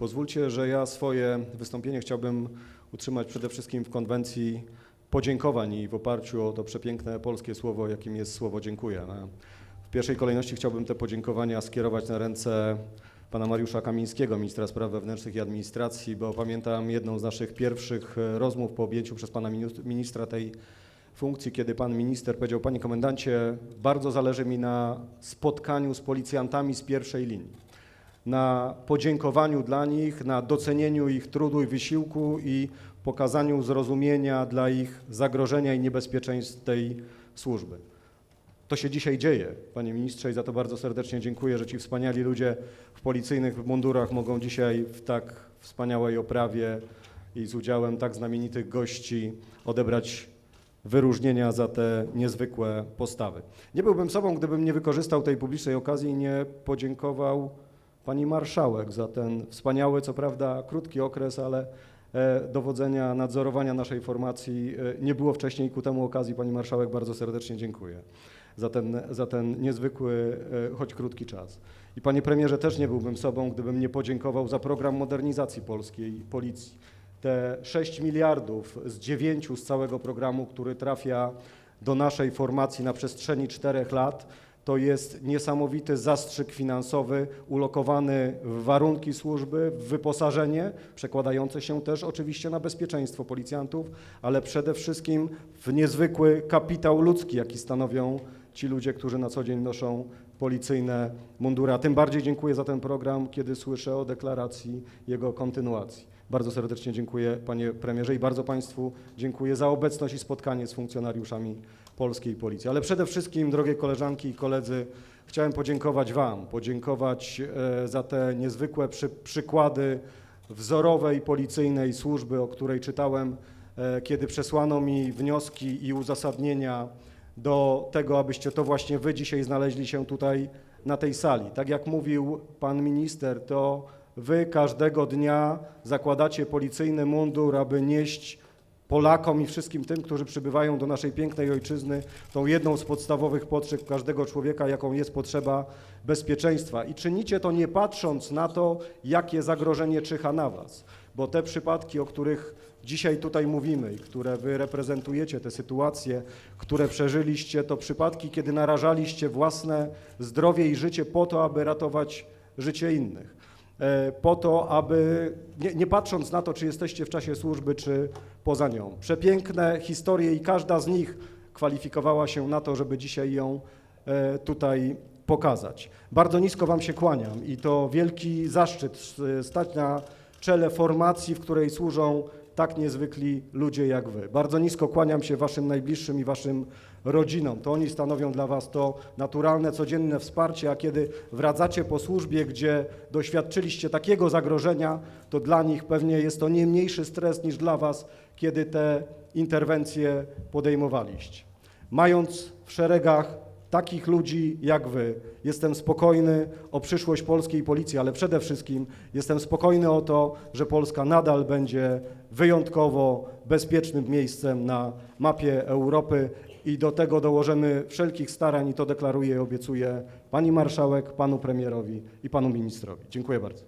Pozwólcie, że ja swoje wystąpienie chciałbym utrzymać przede wszystkim w konwencji podziękowań i w oparciu o to przepiękne polskie słowo, jakim jest słowo dziękuję. W pierwszej kolejności chciałbym te podziękowania skierować na ręce pana Mariusza Kamińskiego, ministra spraw wewnętrznych i administracji, bo pamiętam jedną z naszych pierwszych e, rozmów po objęciu przez pana ministra tej funkcji, kiedy pan minister powiedział, panie komendancie, bardzo zależy mi na spotkaniu z policjantami z pierwszej linii na podziękowaniu dla nich, na docenieniu ich trudu i wysiłku i pokazaniu zrozumienia dla ich zagrożenia i niebezpieczeństw tej służby. To się dzisiaj dzieje, panie ministrze, i za to bardzo serdecznie dziękuję, że ci wspaniali ludzie w policyjnych mundurach mogą dzisiaj w tak wspaniałej oprawie i z udziałem tak znamienitych gości odebrać wyróżnienia za te niezwykłe postawy. Nie byłbym sobą, gdybym nie wykorzystał tej publicznej okazji i nie podziękował pani marszałek za ten wspaniały, co prawda krótki okres, ale e, dowodzenia, nadzorowania naszej formacji. E, Nie było wcześniej ku temu okazji. Pani marszałek, bardzo serdecznie dziękuję za ten, za ten niezwykły, e, choć krótki czas. I panie premierze, też nie byłbym sobą, gdybym nie podziękował za program modernizacji polskiej policji. Te 6 miliardów z 9 z całego programu, który trafia do naszej formacji na przestrzeni czterech lat, to jest niesamowity zastrzyk finansowy ulokowany w warunki służby, w wyposażenie, przekładające się też oczywiście na bezpieczeństwo policjantów, ale przede wszystkim w niezwykły kapitał ludzki, jaki stanowią ci ludzie, którzy na co dzień noszą policyjne mundury. A tym bardziej dziękuję za ten program, kiedy słyszę o deklaracji jego kontynuacji. Bardzo serdecznie dziękuję panie premierze i bardzo państwu dziękuję za obecność i spotkanie z funkcjonariuszami polskiej policji. Ale przede wszystkim, drogie koleżanki i koledzy, chciałem podziękować wam, podziękować e, za te niezwykłe przy, przykłady wzorowej policyjnej służby, o której czytałem, e, kiedy przesłano mi wnioski i uzasadnienia do tego, abyście to właśnie wy dzisiaj znaleźli się tutaj na tej sali. Tak jak mówił pan minister, to wy każdego dnia zakładacie policyjny mundur, aby nieść Polakom i wszystkim tym, którzy przybywają do naszej pięknej ojczyzny, tą jedną z podstawowych potrzeb każdego człowieka, jaką jest potrzeba bezpieczeństwa. I czynicie to nie patrząc na to, jakie zagrożenie czyha na was, bo te przypadki, o których dzisiaj tutaj mówimy i które wy reprezentujecie, te sytuacje, które przeżyliście, to przypadki, kiedy narażaliście własne zdrowie i życie po to, aby ratować życie innych po to, aby nie, nie patrząc na to, czy jesteście w czasie służby, czy poza nią. Przepiękne historie i każda z nich kwalifikowała się na to, żeby dzisiaj ją e, tutaj pokazać. Bardzo nisko Wam się kłaniam i to wielki zaszczyt e, stać na czele formacji, w której służą tak niezwykli ludzie jak Wy. Bardzo nisko kłaniam się Waszym najbliższym i Waszym rodzinom. To oni stanowią dla Was to naturalne, codzienne wsparcie, a kiedy wracacie po służbie, gdzie doświadczyliście takiego zagrożenia, to dla nich pewnie jest to nie mniejszy stres niż dla Was, kiedy te interwencje podejmowaliście. Mając w szeregach takich ludzi jak Wy, jestem spokojny o przyszłość polskiej policji, ale przede wszystkim jestem spokojny o to, że Polska nadal będzie wyjątkowo bezpiecznym miejscem na mapie Europy i do tego dołożymy wszelkich starań i to deklaruję i obiecuję Pani Marszałek, Panu Premierowi i Panu Ministrowi. Dziękuję bardzo.